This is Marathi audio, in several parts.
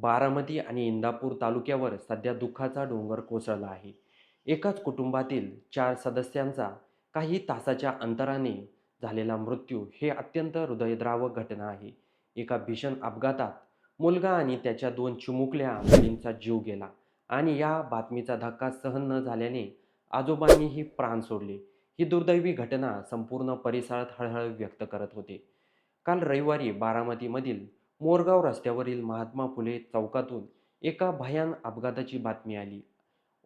बारामती आणि इंदापूर तालुक्यावर सध्या दुःखाचा डोंगर कोसळला आहे. एकाच कुटुंबातील चार सदस्यांचा काही तासाच्या अंतराने झालेला मृत्यू हे अत्यंत हृदयद्रावक घटना आहे. एका भीषण अपघातात मुलगा आणि त्याच्या दोन चिमुकल्या मुलींचा जीव गेला आणि या बातमीचा धक्का सहन न झाल्याने आजोबांनीही प्राण सोडले. ही दुर्दैवी घटना संपूर्ण परिसरात हळहळ व्यक्त करत होते. काल रविवारी बारामतीमधील मोरगाव रस्त्यावरील महात्मा फुले चौकातून एका भयान अपघाताची बातमी आली.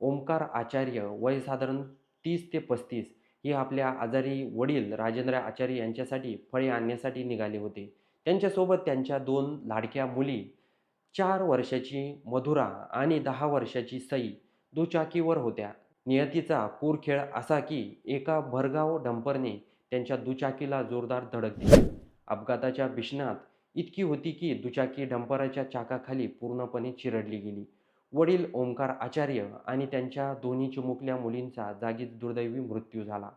ओमकार आचार्य वय साधारण तीस ते पस्तीस हे आपल्या आजारी वडील राजेंद्र आचार्य यांच्यासाठी फळे आणण्यासाठी निघाले होते. त्यांच्यासोबत त्यांच्या दोन लाडक्या मुली चार वर्षाची मधुरा आणि दहा वर्षाची सई दुचाकीवर होत्या. नियतीचा पूरखेळ असा की एका भरगाव डंपरने त्यांच्या दुचाकीला जोरदार धडक दिली. अपघाताच्या भीषणात इतकी होती की दुचाकी डंपराच्या चाकाखाली पूर्णपणे चिरडली गेली. वडील ओंकार आचार्य आणि त्यांच्या दोन्ही चिमुकल्या मुलींचा जागीच दुर्दैवी मृत्यू झाला.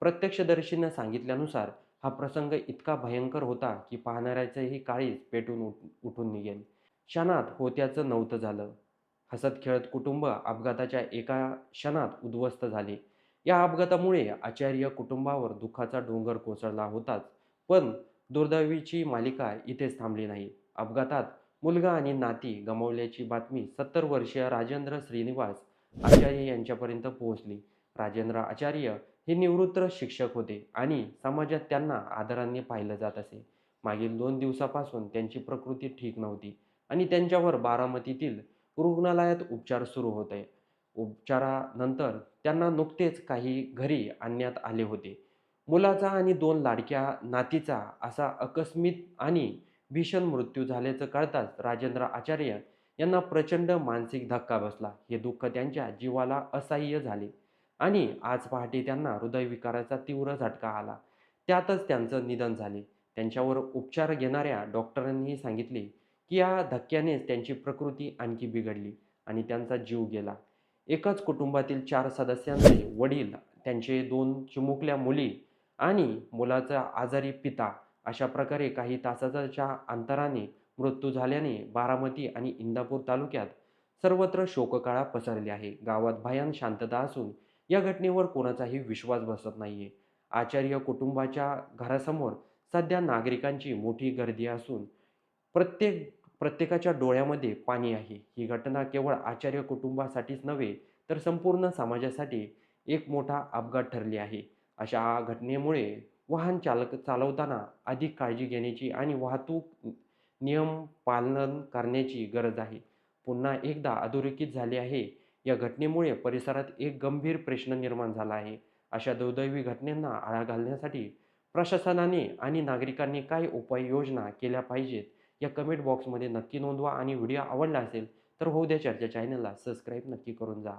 प्रत्यक्षदर्शीनं सांगितल्यानुसार हा प्रसंग इतका भयंकर होता की पाहणाऱ्याचंही काळीच पेटून उठ उठून निघेल. क्षणात होत्याचं नव्हतं झालं. हसत खेळत कुटुंब अपघाताच्या एका क्षणात उद्ध्वस्त झाले. या अपघातामुळे आचार्य कुटुंबावर दुःखाचा डोंगर कोसळला होताच पण दुर्दैवीची मालिका इथेच थांबली नाही. अपघातात मुलगा आणि नाती गमावल्याची बातमी सत्तर वर्षीय राजेंद्र श्रीनिवास आचार्य यांच्यापर्यंत पोहोचली. राजेंद्र आचार्य हे निवृत्त शिक्षक होते आणि समाजात त्यांना आदराने पाहिलं जात असे. मागील दोन दिवसापासून त्यांची प्रकृती ठीक नव्हती आणि त्यांच्यावर बारामतीतील रुग्णालयात उपचार सुरू होते. उपचारानंतर त्यांना नुकतेच काही घरी आणण्यात आले होते. मुलाचा आणि दोन लाडक्या नातीचा असा अकस्मित आणि भीषण मृत्यू झाल्याचं कळताच राजेंद्र आचार्य यांना प्रचंड मानसिक धक्का बसला. हे दुःख त्यांच्या जीवाला असह्य झाले आणि आज पहाटे त्यांना हृदयविकाराचा तीव्र झटका आला. त्यातच त्यांचं निधन झाले. त्यांच्यावर उपचार घेणाऱ्या डॉक्टरांनी सांगितले की या धक्क्यानेच त्यांची प्रकृती आणखी बिघडली आणि त्यांचा जीव गेला. एकाच कुटुंबातील चार सदस्यांचे वडील त्यांचे दोन चिमुकल्या मुली आणि मुलाचा आजारी पिता अशा प्रकारे काही तासाच्या अंतराने मृत्यू झाल्याने बारामती आणि इंदापूर तालुक्यात सर्वत्र शोककाळा पसरली आहे. गावात भयान शांतता असून या घटनेवर कोणाचाही विश्वास बसत नाहीये. आचार्य कुटुंबाच्या घरासमोर सध्या नागरिकांची मोठी गर्दी असून प्रत्येक प्रत्येकाच्या डोळ्यामध्ये पाणी आहे. ही घटना केवळ आचार्य कुटुंबासाठीच नव्हे तर संपूर्ण समाजासाठी एक मोठा अपघात ठरली आहे. अशा घटनेमुळे वाहन चालक चालवताना अधिक काळजी घेण्याची आणि वाहतूक नियम पालन करण्याची गरज आहे. पुन्हा एकदा अधोरेखित झाले आहे या घटनेमुळे परिसरात एक गंभीर प्रश्न निर्माण झाला आहे. अशा दुर्दैवी घटनेंना आळा घालण्यासाठी प्रशासनाने आणि नागरिकांनी काय उपाययोजना केल्या पाहिजेत या कमेंट बॉक्समध्ये नक्की नोंदवा आणि व्हिडिओ आवडला असेल तर होऊ द्या चर्चा चॅनलला सबस्क्राईब नक्की करून जा.